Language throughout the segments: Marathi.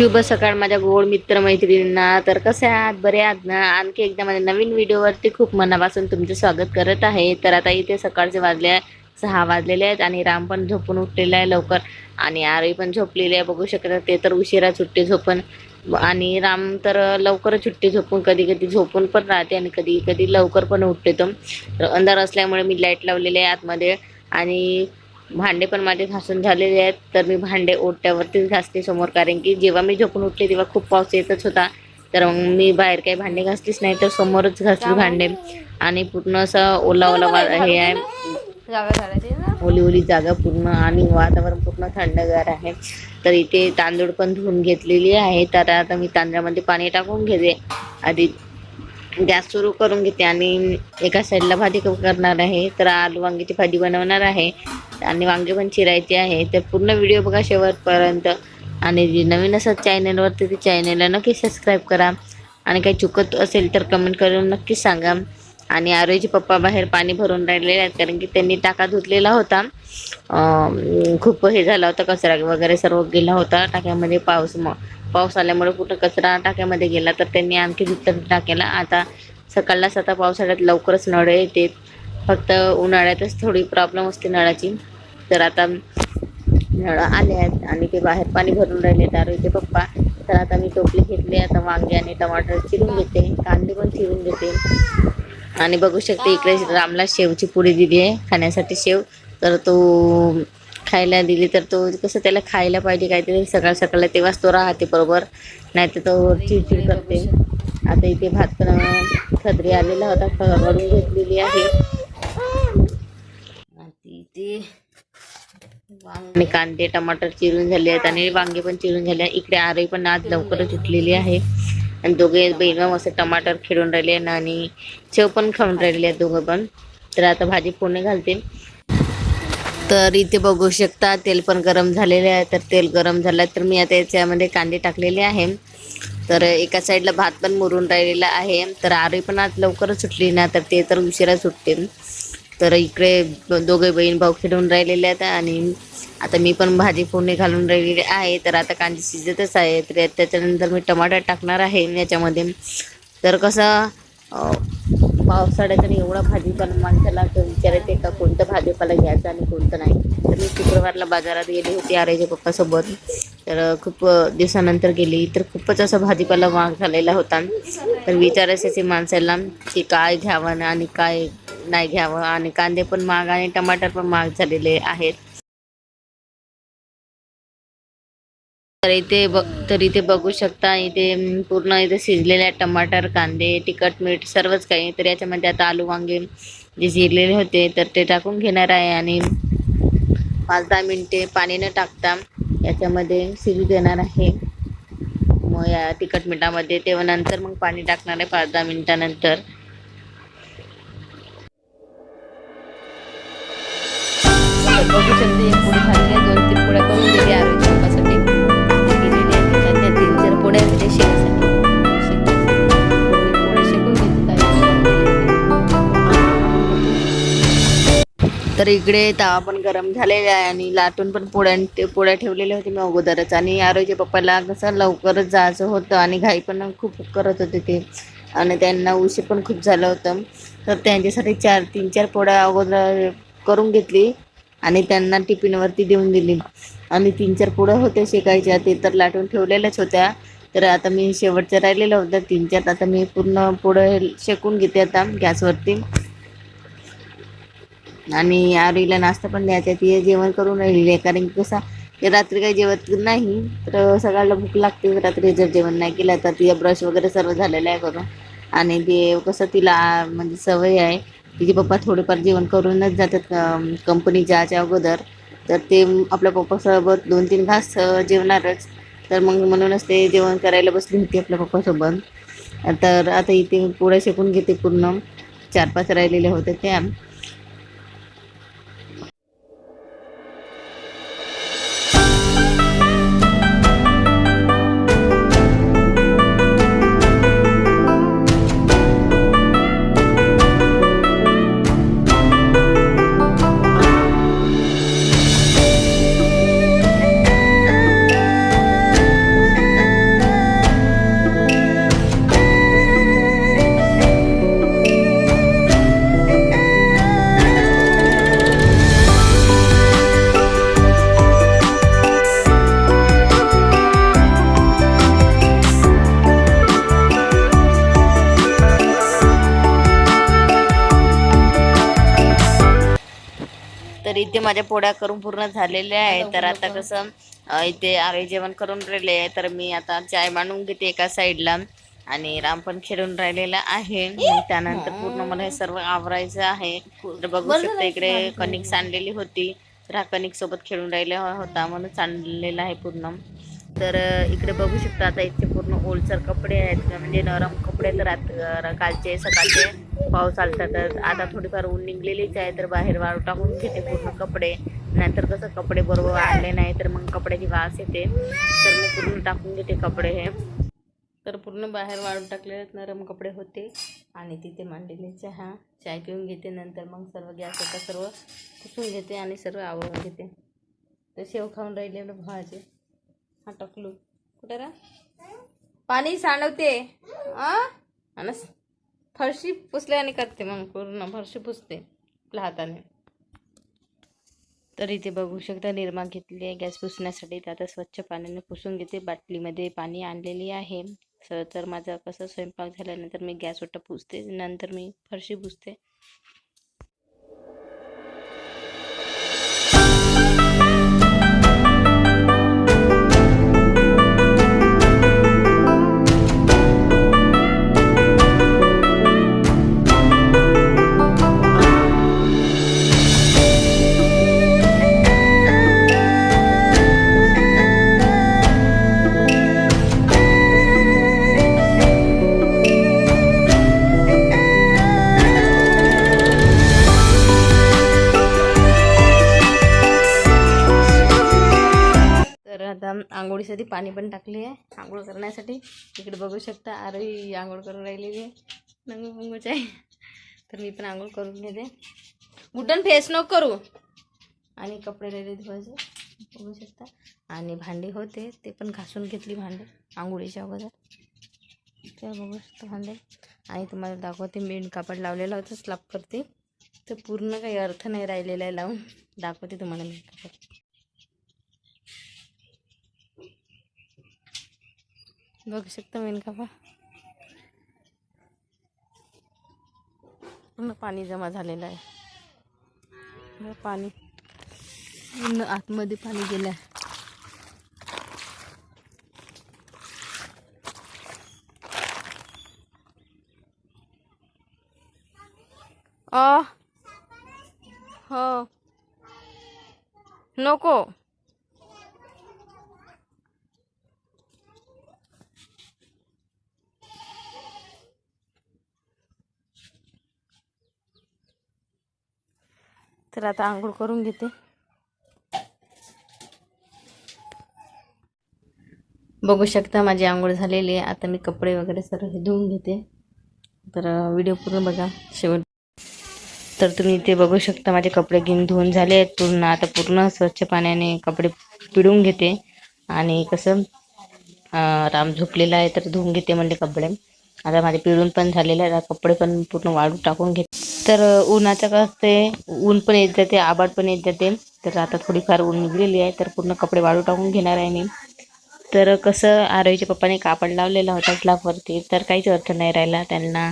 शुभ सकाळ माझ्या गोड मित्रमैत्रिणींना. तर कसे आहात? बरे आहात ना? आणखी एकदा माझ्या नवीन व्हिडिओवरती खूप मनापासून तुमचे स्वागत करत आहे. तर आता इथे सकाळचे वाजले आहे सहा वाजलेले आहेत आणि राम पण झोपून उठलेला आहे लवकर. आणि आरवी पण झोपलेली आहे बघू शकता ते तर उशिरा सुट्टी झोपून. आणि राम तर लवकरच सुट्टी झोपून कधी कधी झोपून पण राहते आणि कधी कधी लवकर पण उठते. तो तर अंधार असल्यामुळे मी लाइट लावलेली आहे आतमध्ये. आणि भांडे पण माझे घासून झालेले आहेत. तर मी भांडे ओट्यावरतीच घासते समोर कारण की जेव्हा मी झोपून उठले तेव्हा खूप पाऊस येतच होता. तर मग मी बाहेर काही भांडे घासलीच नाही तर समोरच घासली भांडे. आणि पूर्ण असं ओला ओला वा हे आहे. जागा ओली ओली जागा पूर्ण आणि वातावरण पूर्ण थंडगार आहे. तर इथे तांदूळ पण धुवून घेतलेली आहे. तर आता मी तांदळामध्ये पाणी टाकून घेते. आधी गॅस सुरू करून घेते आणि एका साईडला भाजी करणार आहे. तर आलू वांग्याची भाजी बनवणार आहे. आणि वांगे पण चिरायचे आहे. तर पूर्ण व्हिडिओ बघा शेवटपर्यंत. आणि जे नवीन असत चॅनलवरती ते चॅनलला नक्की सबस्क्राईब करा. आणि काही चुकत असेल तर कमेंट करून नक्की सांगा. आणि आरोजी पप्पा बाहेर पाणी भरून राहिलेले आहेत. कारण की त्यांनी टाका धुतलेला होता. खूप हे झाला होता. कचरा वगैरे सर्व गेला होता. टाक्यामध्ये पाऊस म पाऊस आल्यामुळे कुठं कचरा टाक्यामध्ये गेला तर त्यांनी आणखी धुतलं टाक्याला आता सकाळलाच आता पावसाळ्यात लवकरच नळ येते. फक्त उन्हाळ्यातच थोडी प्रॉब्लेम असते नळाची. तर आता नळ आले आहेत आणि ते बाहेर पाणी भरून राहिले दारूचे पप्पा. तर आता मी टोपली घेतली आता वांगे आणि टमाटर चिरून घेते. कांदे पण चिरून घेते. आणि बघू शकते इकडे रामला शेवची पुडी दिली आहे. खाण्यासाठी शेव. तर तो खायला दिली तर तो कसं त्याला खायला पाहिजे काहीतरी. सकाळ सकाळला तेव्हाच तो राहते बरोबर. नाही तर तो चिडचिड करते. आता इथे भात खदरी आलेला होता. काढून घेतलेली आहे. इथे आणि कांदे टमाटर चिरून झाले आहेत आणि वांगे पण चिरून झाले इकडे आरे पण आज लवकरच उठलेली आहे. आणि दोघे बहिण मस्त टमाटर खेळून राहिले आणि शेव पण खाऊन राहिले आहेत दोघं पण. तर आता भाजी फोडणी घालते. तर इथे बघू शकता तेल पण गरम झालेले आहे. तर तेल गरम झालं तर मी आता याच्यामध्ये कांदे टाकलेले आहे. तर एका साईडला भात पण मुरून राहिलेला आहे. तर आरे पण आज लवकरच सुटली ना तर ते तर उशिरा सुटते तर इकडे दोघे बहीण भाऊ खेळून राहिलेले आहेत आणि आता मी पण भाजी फोडणी घालून राहिलेली आहे. तर आता कांदे शिजतच आहे तर त्याच्यानंतर मी टमाटर टाकणार आहे याच्यामध्ये. तर कसं पावसाळ्यात आणि एवढा भाजीपाला माणसाला तर विचारायचे का कोणतं भाजीपाला घ्यायचं आणि कोणतं नाही? तर मी शुक्रवारला बाजारात गेली होती आर्याच्या पप्पासोबत. तर खूप दिवसानंतर गेली. तर खूपच असा भाजीपाला महाग झालेला होता. तर विचारायचे माणसाला की काय घ्यावं आणि काय नाही घ्यावं. आणि कांदे पण महाग आणि टमाटर पण महाग झालेले आहेत. तर इथे बघ तर इथे बघू शकता इथे पूर्ण इथे शिजलेल्या टमाटर कांदे तिखट मीठ सर्वच काही. तर याच्यामध्ये आता आलू वांगे जे शिरलेले होते तर ते टाकून घेणार आहे आणि पाच दहा मिनिटे पाणी न टाकता याच्यामध्ये शिजू देणार आहे. मग या तिखट मिठामध्ये तेव्हा नंतर मग पाणी टाकणार आहे पाच दहा मिनटानंतर. बघू शकते तर इकडे तवा पण गरम झालेला आहे आणि लाटून पण पोळ्या ते पोळ्या ठेवलेल्या होते मी अगोदरच. आणि आरोग्य पप्पाला कसं लवकरच जायचं होतं आणि घाई पण खूप करत होते ते. आणि त्यांना उशीर पण खूप झालं होतं. तर त्यांच्यासाठी चार तीन चार पोळ्या अगोदर करून घेतली आणि त्यांना टिफिनवरती देऊन दिली. आणि तीन चार पोळ्या होत्या शेकायच्या ते तर लाटून ठेवलेल्याच होत्या. तर आता मी शेवटच्या राहिलेलं होतं. तीन चार आता मी पूर्ण पोळं शेकून घेते आता गॅसवरती. आणि आरीला नाश्ता पण द्यायचा ती जेवण करून राहिलेली आहे. कारण की कसं ते रात्री काही जेवत नाही तर सकाळला भूक लागते. रात्री जर जेवण नाही केलं तर तिला ब्रश वगैरे सर्व झालेलं आहे करून. आणि ते कसं तिला म्हणजे सवय आहे. तिचे पप्पा थोडेफार जेवण करूनच जातात कंपनी जायच्या अगोदर. तर ते आपल्या पप्पासोबत दोन तीन घास जेवणारच. तर मग म्हणूनच ते जेवण करायला बसली होती आपल्या पप्पासोबत. तर आता इथे पोळ्या शेकून घेते पूर्ण. चार पाच राहिलेले होते त्या इथे माझ्या पोळ्या करून पूर्ण झालेल्या आहे. तर आता कसं इथे आरे जेवण करून राहिले आहे. तर मी आता चाय मांडून घेते एका साईडला. आणि राम पण खेळून राहिलेला आहे. त्यानंतर पूर्ण मला हे सर्व आवरायचं आहे. तर बघू शकता इकडे कणिक सांडलेली होती. तर हा कणिक सोबत खेळून राहिला होता म्हणून सांडलेला आहे पूर्ण. तर इकडे बघू शकता आता इथे पूर्ण ओलसर कपडे आहेत. म्हणजे नरम कपडे तर कालचे सकाळचे. पाऊस आलता तर आता थोडीफार ऊन निघलेलीच आहे तर बाहेर वाळू टाकून घेते पूर्ण कपडे. नंतर कसं कपडे बरोबर वाढले नाही तर मग कपड्याची वास येते. तर मी पूर्ण टाकून घेते कपडे हे. तर पूर्ण बाहेर वाळून टाकलेले नरम कपडे होते. आणि तिथे मांडलेले चहा चाय पिऊन घेते. नंतर मग सर्व गॅस होता सर्व पुसून घेते आणि सर्व आवरून घेते. तर शेव खाऊन राहिलेलं भावाचे हा टाकलो. कुठे रा? पाणी सांडवते. हा आणि फरशी पुसल्याने करते मग पूर्ण फरशी पुसते आपल्या हाताने तर इथे बघू शकता निर्मा घेतली आहे. गॅस पुसण्यासाठी तर आता स्वच्छ पाण्याने पुसून घेते. बाटलीमध्ये पाणी आणलेली आहे. सर तर माझा कसं स्वयंपाक झाल्यानंतर मी गॅस ओटा पुसते. नंतर मी फरशी पुसते. आंघोळीसाठी पाणी पण टाकले आहे आंघोळ करण्यासाठी. इकडे बघू शकता आरही आंघोळ करून राहिलेली आहे. नंगू पंगूच आहे. तर मी पण आंघोळ करून घेते. गुटन फेस नको करू. आणि कपडे राहिले धुवायचे. बघू शकता. आणि भांडी होते ते पण घासून घेतली भांडी आंघोळीच्या अगोदर. त्या बघू शकता भांडे आणि तुम्हाला दाखवते मेन कापड लावलेलं होतं स्लाप करते तर पूर्ण काही अर्थ नाही राहिलेला आहे लावून. दाखवते तुम्हाला मेन कापड. बघू शकता मेन कापड पूर्ण पाणी जमा झालेलं आहे हे पाणी पूर्ण आतमध्ये पाणी गेलं आहे अ हो नको तर आता आंघोळ करून घेते. बघू शकता माझी आंघोळ झालेली आहे. आता मी कपडे वगैरे सर्व हे धुवून घेते. तर व्हिडिओ पूर्ण बघा शेवट. तर तुम्ही इथे बघू शकता माझे कपडे घेऊन धुवून झाले आहेत. पूर्ण आता पूर्ण स्वच्छ पाण्याने कपडे पिळून घेते. आणि कसं राम झोपलेला आहे तर धुवून घेते म्हणले कपडे. आता माझे पिळून पण झालेले आहेत. कपडे पण पूर्ण वाळू टाकून घेते. तर उन्हाचं कसं ते ऊन पण येत जाते आबाड पण येत जाते. तर आता थोडीफार ऊन निघलेली आहे तर पूर्ण कपडे वाळू टाकून घेणार आहे मी. तर कसं आरवीच्या पप्पाने कापड लावलेला होता स्लाबवरती तर काहीच अर्थ नाही राहिला. त्यांना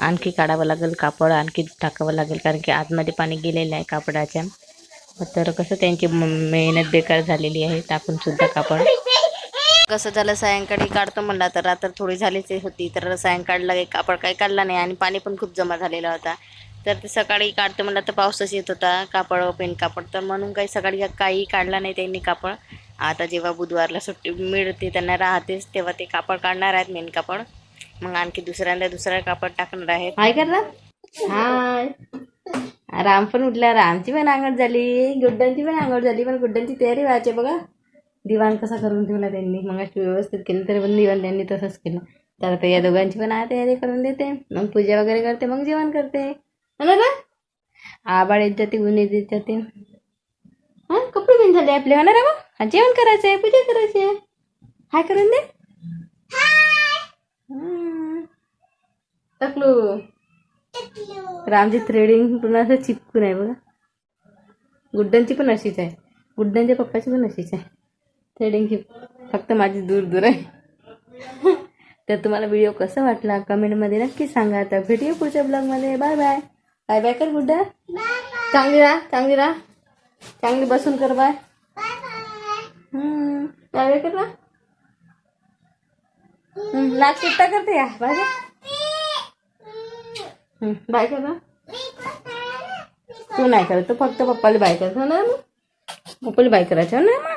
आणखी काढावं लागेल कापड आणखी टाकावं लागेल कारण की आतमध्ये पाणी गेलेलं आहे कापडाच्या. तर कसं त्यांची म- मेहनत बेकार झालेली आहे टाकूनसुद्धा कापड. कसं झालं सायंकाळी काढतो म्हणला तर रात्र थोडी झालीच होती तर सायंकाळला काही कापड काही काढला नाही आणि पाणी पण खूप जमा झालेला होता. तर ते सकाळी काढतो म्हणलं तर पावसाच येत होता कापड पेन कापड. तर म्हणून काही सकाळी काही काढला नाही त्यांनी कापड. आता जेव्हा बुधवारला सुट्टी मिळते त्यांना राहतेच तेव्हा ते कापड काढणार आहेत मेन कापड. मग आणखी दुसऱ्यांदा दुसरा कापड टाकणार आहेत. हाय करणार हाय. राम पण उठला. रामची पण आंघोळ झाली. गुड्डांची पण आंघोळ झाली. पण गुड्डांची तयारी व्हायची बघा. दिवाण कसा करून ठेवला त्यांनी? मग अशी व्यवस्थित केलं तरी पण दिवाण त्यांनी तसंच केलं. तर आता या दोघांची पण आहे तयारी करून देते. मग पूजा वगैरे करते मग जेवण करते. हो ना आबाळ येत जाते ऊन येत जाते हा कपडे पण झाले आपले. होणार मग? जेवण करायचं आहे पूजा करायची आहे. हाय करून दे. टकलू. रामची थ्रेडिंग पूर्ण असं चिपकून आहे बघा. गुड्डनची पण अशीच आहे. गुड्डनच्या पप्पाची पण अशीच आहे. थ्रेडिंग ही फक्त माझी दूर दूर आहे. तर तुम्हाला व्हिडिओ कसा वाटला? कमेंटमध्ये नक्की सांगा. तर भेटूया पुढच्या ब्लॉगमध्ये बाय बाय बाय बाय कर गुड्डा चांगली राहा चांगली राहा. चांगली बसून कर बाय. बाय बाय कर ना. नाक सुट्टा करते या? बाय बाय कर ना. तू नाही करत तू फक्त पप्पाला बाय करतो हो ना मग? पप्पाला बाय करायचं हो ना